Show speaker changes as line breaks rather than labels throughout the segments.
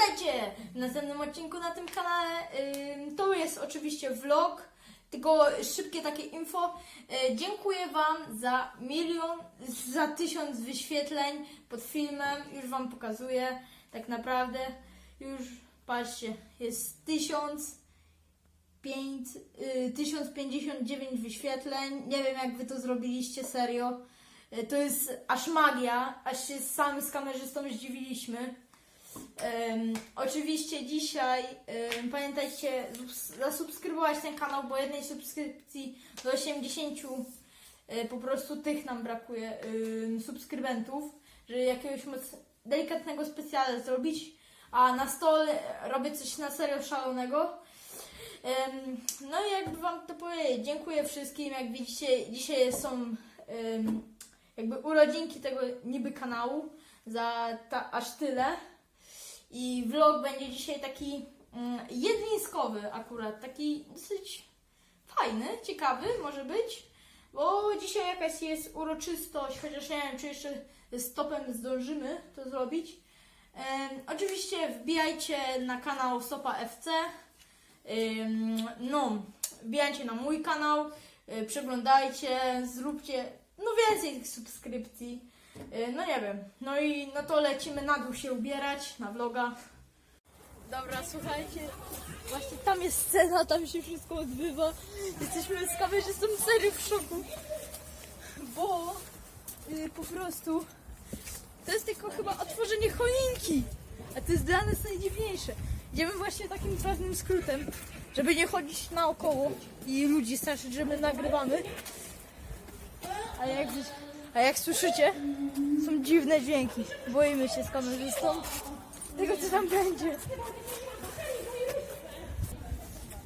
Witajcie w następnym odcinku na tym kanale. To jest oczywiście vlog, tylko szybkie takie info. Y, Dziękuję Wam za milion, za tysiąc wyświetleń pod filmem. Już Wam pokazuję. Tak naprawdę już patrzcie, jest tysiąc. pięć- y, 1059 wyświetleń. Nie wiem, jak wy to zrobiliście, serio. Y, To jest aż magia, aż się sami z kamerzystą zdziwiliśmy. Em, oczywiście dzisiaj em, pamiętajcie subs- zasubskrybować ten kanał, bo jednej subskrypcji do 80 e, po prostu tych nam brakuje em, subskrybentów, żeby jakiegoś moc delikatnego specjala zrobić, a na stole robię coś na serio szalonego. Em, no i jakby wam to powiedzieć, dziękuję wszystkim, jak widzicie dzisiaj są em, jakby urodzinki tego niby kanału za ta, aż tyle. I vlog będzie dzisiaj taki mm, akurat, taki dosyć fajny, ciekawy może być, bo dzisiaj jakaś jest uroczystość, chociaż nie wiem, czy jeszcze z topem zdążymy to zrobić. Oczywiście wbijajcie na kanał Stopa FC, no, wbijajcie na mój kanał, y, przeglądajcie, zróbcie no więcej tych subskrypcji. Y, No nie wiem. No i no to lecimy na dół się ubierać na vloga. Dobra, słuchajcie, właśnie tam jest scena, tam się wszystko odbywa. Jesteśmy z kamerzystą serio w szoku, bo y, po prostu to jest tylko chyba otworzenie choinki, a to jest dla nas najdziwniejsze. Idziemy właśnie takim pewnym skrótem, żeby nie chodzić naokoło i ludzi straszyć, że my nagrywamy. A jak, a jak słyszycie, są dziwne dźwięki. Boimy się z kamerzystą tego, co tam będzie.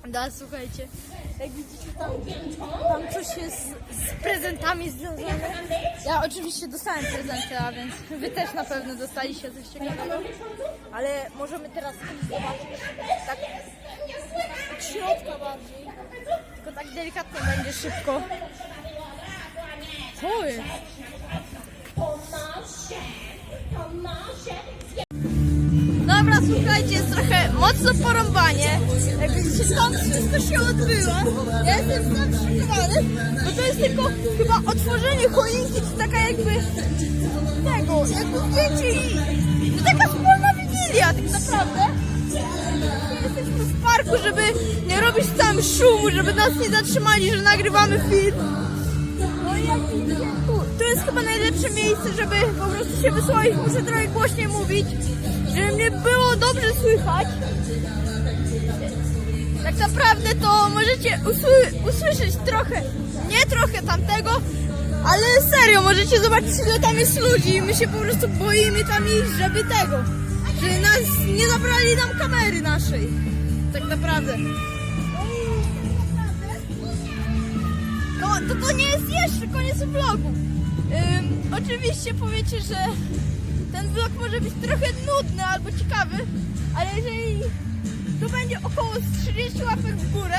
Da, słuchajcie, jak widzicie tam, tam coś jest z prezentami związane. Ja oczywiście dostałem prezenty, a więc wy też na pewno dostaliście coś ciekawego. Ale możemy teraz zobaczyć tak od środka bardziej. Tylko tak delikatnie będzie szybko. Jest? Dobra, słuchajcie, jest trochę mocno porąbanie. Jak widzicie, tam wszystko się odbyło. Ja jestem szokowany, bo to jest tylko chyba otworzenie choinki, to taka jakby tego, jakby wiecie i to taka wspólna wigilia tak naprawdę. Jesteśmy w parku, żeby nie robić tam szumu, żeby nas nie zatrzymali, że nagrywamy film. I tu jest chyba najlepsze miejsce, żeby po prostu się wysłać. Muszę trochę głośniej mówić, żeby mnie było dobrze słychać. Tak naprawdę to możecie usły- usłyszeć trochę, nie trochę tamtego, ale serio, możecie zobaczyć ile tam jest ludzi. My się po prostu boimy tam iść, żeby tego, żeby nas nie zabrali nam kamery naszej. Tak naprawdę. To to nie jest jeszcze koniec vlogu. Ym, oczywiście powiecie, że ten vlog może być trochę nudny albo ciekawy, ale jeżeli to będzie około z 30 łapek w górę,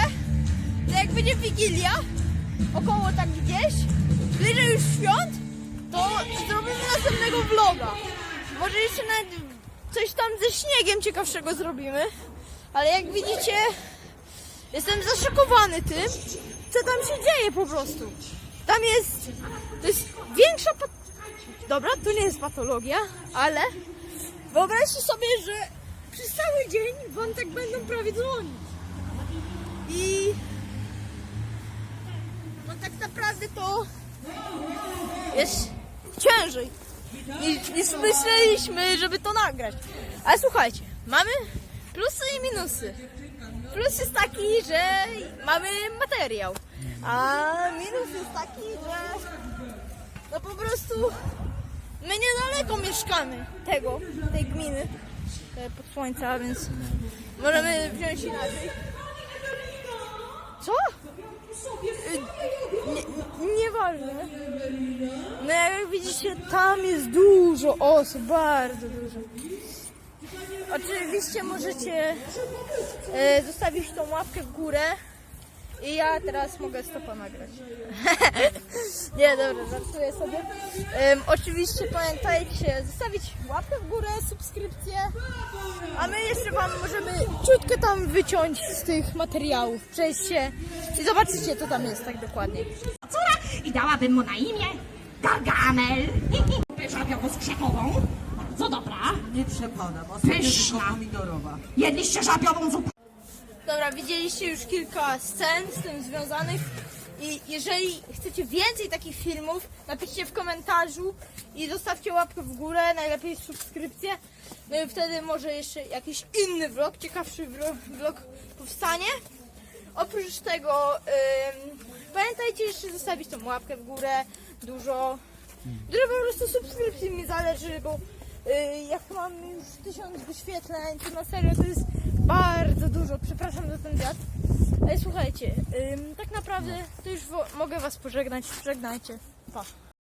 to jak będzie Wigilia, około tak gdzieś, bliżej już świąt, to zrobimy następnego vloga. Może jeszcze nawet coś tam ze śniegiem ciekawszego zrobimy, ale jak widzicie, Jestem zaszokowany tym, co tam się dzieje po prostu. Tam jest, to jest większa, dobra, to nie jest patologia, ale wyobraźcie sobie, że przez cały dzień wam tak będą prawie dzwonić. I no tak naprawdę to jest ciężej niż myśleliśmy, żeby to nagrać. Ale słuchajcie, mamy plusy i minusy. Plus jest taki, że mamy materiał, a minus jest taki, że no po prostu my niedaleko mieszkamy tego, tej gminy e, pod słońca, więc możemy wziąć inaczej. Co? Y, Nie, nieważne. No jak widzicie, tam jest dużo osób, bardzo dużo. Oczywiście możecie e, zostawić tą łapkę w górę I ja teraz mogę stopa nagrać. Nie, dobra, żartuję sobie. Em, oczywiście pamiętajcie zostawić łapkę w górę, subskrypcję. A my jeszcze Wam możemy ciutkę tam wyciąć z tych materiałów. Przejść się i zobaczycie, co tam jest tak dokładnie.
i dałabym mu na imię Gargamel. Żabiową z krzepową. Bardzo dobra.
Nie przepadam, ostatnio
Pyszna.
tylko pomidorowa.
Jedliście żabiową zupę.
Dobra, widzieliście już kilka scen z tym związanych i jeżeli chcecie więcej takich filmów, napiszcie w komentarzu i zostawcie łapkę w górę, najlepiej subskrypcję. No i wtedy może jeszcze jakiś inny vlog, ciekawszy vlog, powstanie. Oprócz tego ym, pamiętajcie jeszcze zostawić tą łapkę w górę, dużo, dużo po prostu subskrypcji mi zależy, bo jak mam już tysiąc wyświetleń, to na serio to jest bardzo dużo, przepraszam za ten wiatr. Ale słuchajcie, tak naprawdę to już mogę was pożegnać, żegnajcie, pa.